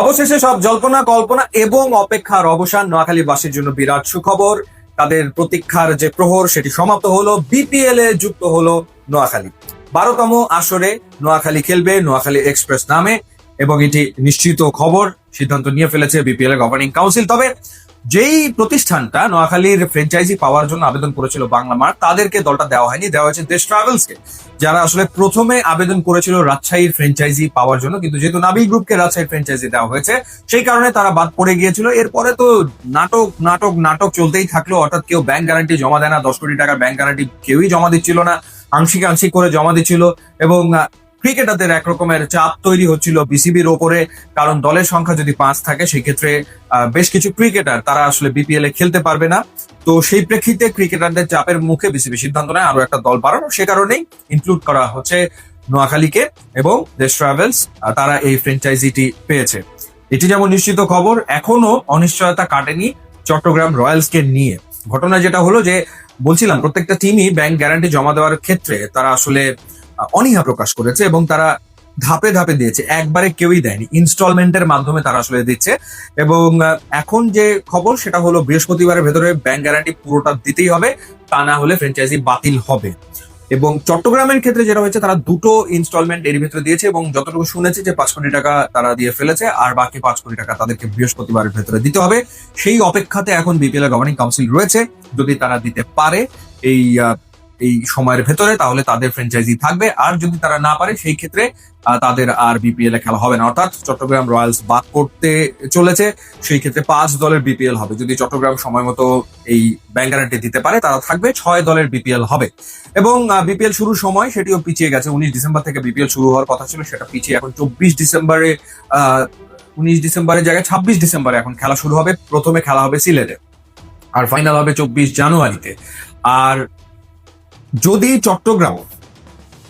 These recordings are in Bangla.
অবশেষে সব জল্পনা, কল্পনা এবং অপেক্ষার অবসান নোয়াখালীবাসীর জন্য বিরাট সুখবর। তাদের প্রতীক্ষার যে প্রহর, সেটি সমাপ্ত হলো, বিপিএল এ যুক্ত হলো নোয়াখালী। বারোতম আসরে নোয়াখালী খেলবে নোয়াখালী এক্সপ্রেস নামে এবং এটি নিশ্চিত খবর, সিদ্ধান্ত নিয়ে ফেলেছে বিপিএল এর গভর্নিং কাউন্সিল। তবে যেই প্রতিষ্ঠানটা নোয়াখালীর ফ্র্যাঞ্চাইজি পাওয়ার জন্য আবেদন করেছিল বাংলা মার্ক, তাদেরকে দলটা দেওয়া হয়নি, দেওয়া হয়েছে দেশ ট্রাভেলসকে। যারা আসলে প্রথমে আবেদন করেছিল রাজশাহীর ফ্র্যাঞ্চাইজি পাওয়ার জন্য, কিন্তু যেহেতু নাবিল গ্রুপকে রাজশাহীর ফ্র্যাঞ্চাইজি দেওয়া হয়েছে, সেই কারণে তারা বাদ পড়ে গিয়েছিল। এরপরে তো নাটক নাটক নাটক চলতেই থাকল, অর্থাৎ কেউ ব্যাংক গ্যারান্টি জমা দেয় না, দশ কোটি টাকার ব্যাংক গ্যারান্টি কেউই জমা দিচ্ছিল না, আংশিক আংশিক করে জমা দিচ্ছিল এবং ক্রিকেটারদের একরকমের চাপ তৈরি হচ্ছিল বিসিবির ওপরে, কারণ দলের সংখ্যা যদি পাঁচ থাকে সেই ক্ষেত্রে বেশ কিছু ক্রিকেটার তারা আসলে বিপিএল এ খেলতে পারবে না। তো সেই প্রেক্ষিতে ক্রিকেটারদের চাপের মুখে বিসিবি সিদ্ধান্ত নেয় আরও একটা দল বাড়ানো। সে কারণেই ইনক্লুড করা হচ্ছে নোয়াখালীকে এবং দেশ ট্রাভেলস তারা এই ফ্র্যাঞ্চাইজিটি পেয়েছে। এটি যেমন নিশ্চিত খবর এখনও অনিশ্চয়তা কাটেনি চট্টগ্রাম রয়্যালসকে নিয়ে। ঘটনা যেটা হলো যে, বলছিলাম, প্রত্যেকটা টিমই ব্যাংক গ্যারান্টি জমা দেওয়ার ক্ষেত্রে তারা আসলে অনীহা প্রকাশ করেছে এবং তারা ধাপে ধাপে দিয়েছে। একবারে কেউই দেয়নি। ইনস্টলমেন্টের মাধ্যমে তারা আসলে দিচ্ছে। এবং এখন যে খবর, সেটা হলো বৃহস্পতিবারের ভেতরে ব্যাংক গ্যারান্টি পুরোটা দিতেই হবে, তা না হলে ফ্র্যাঞ্চাইজি বাতিল হবে। এবং চট্টগ্রামের ক্ষেত্রে যেটা হয়েছে, তারা দুটো ইনস্টলমেন্ট এর ভিতরে দিয়েছে এবং যতটুকু শুনেছি যে পাঁচ কোটি টাকা তারা দিয়ে ফেলেছে, আর বাকি পাঁচ কোটি টাকা তাদেরকে বৃহস্পতিবারের ভেতরে দিতে হবে। সেই অপেক্ষাতে এখন বিপিএল গভর্নিং কাউন্সিল রয়েছে। যদি তারা দিতে পারে, এই এই সময়ের ভেতরে, তাহলে তাদের ফ্র্যাঞ্চাইজি থাকবে। আর যদি তারা না পারে, সেই ক্ষেত্রে তাদের আর বিপিএল এ খেলা হবে না। অর্থাৎ চট্টগ্রাম রয়্যালস বাদ করতে চলেছে, সেই ক্ষেত্রে পাঁচ দলের বিপিএল হবে। যদি চট্টগ্রাম সময় মতো এই ব্যাংক দিতে পারে, তারা থাকবে, ছয় দলের বিপিএল হবে। এবং বিপিএল শুরুর সময় সেটিও পিছিয়ে গেছে। উনিশ ডিসেম্বর থেকে বিপিএল শুরু হওয়ার কথা ছিল, সেটা পিছিয়ে এখন চব্বিশ ডিসেম্বরে উনিশ ডিসেম্বরের জায়গায় ছাব্বিশ ডিসেম্বরে এখন খেলা শুরু হবে। প্রথমে খেলা হবে সিলেটে, আর ফাইনাল হবে চব্বিশ জানুয়ারিতে। আর যদি চট্টগ্রাম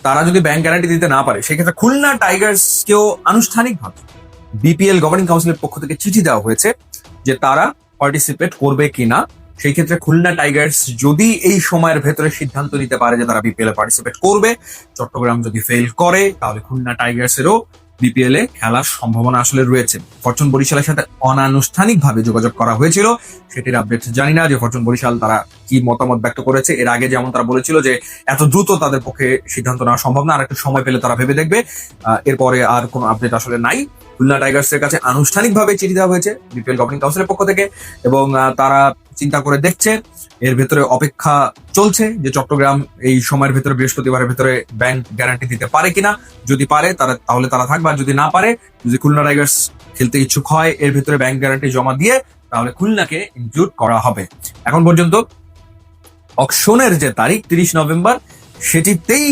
তারা যদি ব্যাংক গ্যারান্টি দিতে না পারে, সেক্ষেত্রে খুলনা টাইগার্সকেও আনুষ্ঠানিকভাবে বিপিএল গভর্নিং কাউন্সিলের পক্ষ থেকে চিঠি দেওয়া হয়েছে যে তারা পার্টিসিপেট করবে কিনা। সেই ক্ষেত্রে খুলনা টাইগার্স যদি এই সময়ের ভেতরে সিদ্ধান্ত নিতে পারে যে তারা বিপিএল এ পার্টিসিপেট করবে, চট্টগ্রাম যদি ফেল করে, তাহলে খুলনা টাইগার্সেরও বিপিএল এ খেলার সম্ভাবনা আসলে রয়েছে। ফরচুন বরিশালের সাথে অনানুষ্ঠানিকভাবে যোগাযোগ করা হয়েছিল। সেটির আপডেট জানি না যে ফরচুন বরিশাল তারা কি মতামত ব্যক্ত করেছে। এর আগে যেমন তারা বলেছিল যে এত দ্রুত তাদের পক্ষে সিদ্ধান্ত নেওয়া সম্ভব না আর একটু সময় পেলে তারা ভেবে দেখবে। এরপরে আর কোনো আপডেট আসলে নাই। খুলনা টাইগার্সের কাছে আনুষ্ঠানিকভাবে চিঠি দেওয়া হয়েছে বিপিএল গভর্নিং কাউন্সিলের পক্ষ থেকে এবং তারা চিন্তা করে দেখছে। এর ভেতরে অপেক্ষা চলছে যে চট্টগ্রাম এই সময়ের ভেতরে, বৃহস্পতিবারের ভেতরে ব্যাংক গ্যারান্টি দিতে পারে কিনা। যদি পারে, তারা তাহলে তারা থাকবে। আর যদি না পারে, যদি খুলনা টাইগার্স খেলতে ইচ্ছুক হয়, এর ভেতরে ব্যাংক গ্যারান্টি জমা দিয়ে তাহলে খুলনাকে ইনক্লুড করা হবে। এখন পর্যন্ত অকশনের যে তারিখ, তিরিশ নভেম্বর, সেটিতেই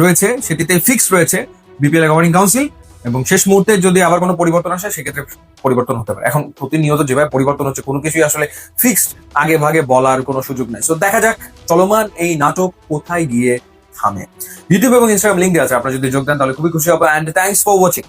রয়েছে, সেটিতেই ফিক্স রয়েছে। বিপিএল গভর্নিং কাউন্সিল এবং শেষ মুহূর্তে যদি আবার কোনো পরিবর্তন আসে, সেক্ষেত্রে পরিবর্তন হতে পারে। এখন প্রতিনিয়ত যেভাবে পরিবর্তন হচ্ছে, কোনো কিছুই আসলে ফিক্সড আগে ভাগে বলার কোনো সুযোগ নাই। তো দেখা যাক চলমান এই নাটক কোথায় গিয়ে থামে। ইউটিউব এবং ইনস্টাগ্রাম লিঙ্ক আছে, আপনারা যদি যোগ দেন তাহলে খুবই খুশি হব। And thanks for watching